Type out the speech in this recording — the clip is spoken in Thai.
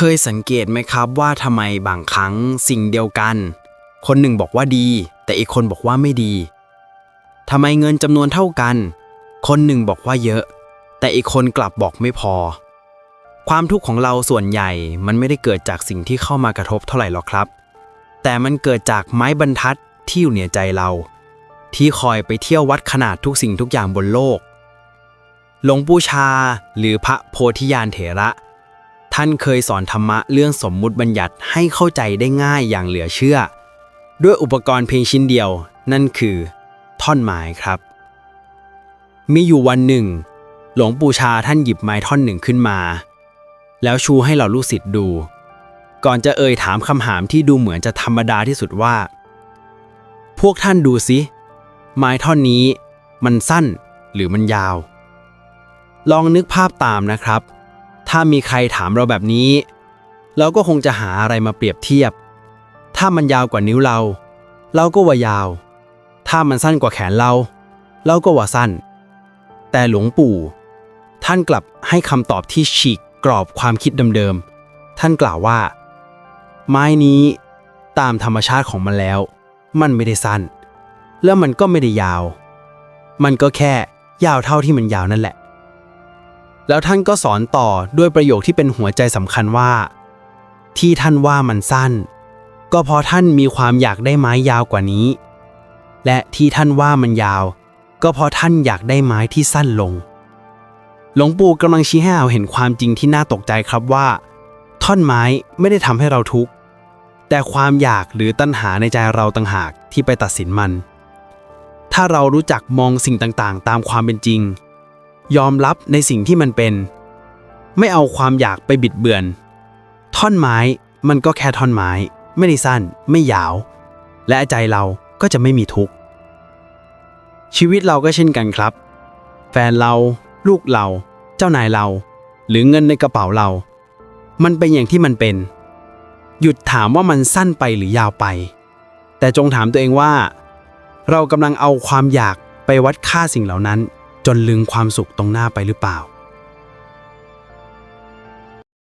เคยสังเกตไหมครับว่าทำไมบางครั้งสิ่งเดียวกัน คนหนึ่งบอกว่าดี แต่อีกคนบอกว่าไม่ดีทำไมเงินจำนวนเท่ากัน คนหนึ่งบอกว่าเยอะ แต่อีกคนกลับบอกไม่พอ ความทุกข์ของเราส่วนใหญ่มันไม่ได้เกิดจากสิ่งที่เข้ามากระทบเท่าไหร่หรอกครับ แต่มันเกิดจากไม้บรรทัดที่อยู่เหนือใจเรา ที่คอยไปเที่ยววัดขนาดทุกสิ่งทุกอย่างบนโลกหลวงปู่ชา หรือพระโพธิญาณเถระ ท่านเคยสอนธรรมะเรื่องสมมุติบัญญัติให้เข้าใจได้ง่ายอย่างเหลือเชื่อ ด้วยอุปกรณ์เพียงชิ้นเดียว นั่นคือ ท่อนไม้ครับ มีอยู่วันหนึ่ง หลวงปู่ชาท่านหยิบไม้ท่อนหนึ่งขึ้นมา แล้วชูให้เราลูกศิษย์ดู ก่อนจะเอ่ยถามคำถามที่ดูเหมือนจะธรรมดาที่สุดว่า พวกท่านดูสิไม้ท่อนนี้ มันสั้นหรือมันยาว ลองนึกภาพตามนะครับ ถ้ามีใครถามเราแบบนี้ เราก็คงจะหาอะไรมาเปรียบเทียบ ถ้ามันยาวกว่านิ้วเรา เราก็ว่ายาว ถ้ามันสั้นกว่าแขนเรา เราก็ว่าสั้น แต่หลวงปู่ ท่านกลับให้คำตอบที่ฉีกกรอบความคิดเดิมๆ ท่านกล่าวว่า ไม้นี้ตามธรรมชาติของมันแล้ว มันไม่ได้สั้น แล้วมันก็ไม่ได้ยาว มันก็แค่ยาวเท่าที่มันยาวนั่นแหละ แล้วท่านก็สอนต่อด้วยประโยคที่เป็นหัวใจสำคัญว่า ที่ท่านว่ามันสั้น ก็เพราะท่านมีความอยากได้ไม้ยาวกว่านี้ และที่ท่านว่ามันยาว ก็เพราะท่านอยากได้ไม้ที่สั้นลง หลวงปู่กำลังชี้ให้เราเห็นความจริงที่น่าตกใจครับว่า ท่อนไม้ไม่ได้ทำให้เราทุกข์แต่ความอยากหรือตัณหาในใจเราต่างหากที่ไปตัดสินมัน ถ้าเรารู้จักมองสิ่งต่างๆ ตามความเป็นจริง ยอมรับในสิ่งที่มันเป็น ไม่เอาความอยากไปบิดเบือน ท่อนไม้มันก็แค่ท่อนไม้ ไม่ได้สั้น ไม่ยาว และใจเราก็จะไม่มีทุกข์ ชีวิตเราก็เช่นกันครับ แฟนเรา ลูกเรา เจ้านายเรา หรือเงินในกระเป๋าเรา มันเป็นอย่างที่มันเป็น หยุดถามว่ามันสั้นไปหรือยาวไป แต่จงถามตัวเองว่า เรากำลังเอาความอยากไปวัดค่าสิ่งเหล่านั้น จนลืมความสุขตรงหน้าไปหรือเปล่า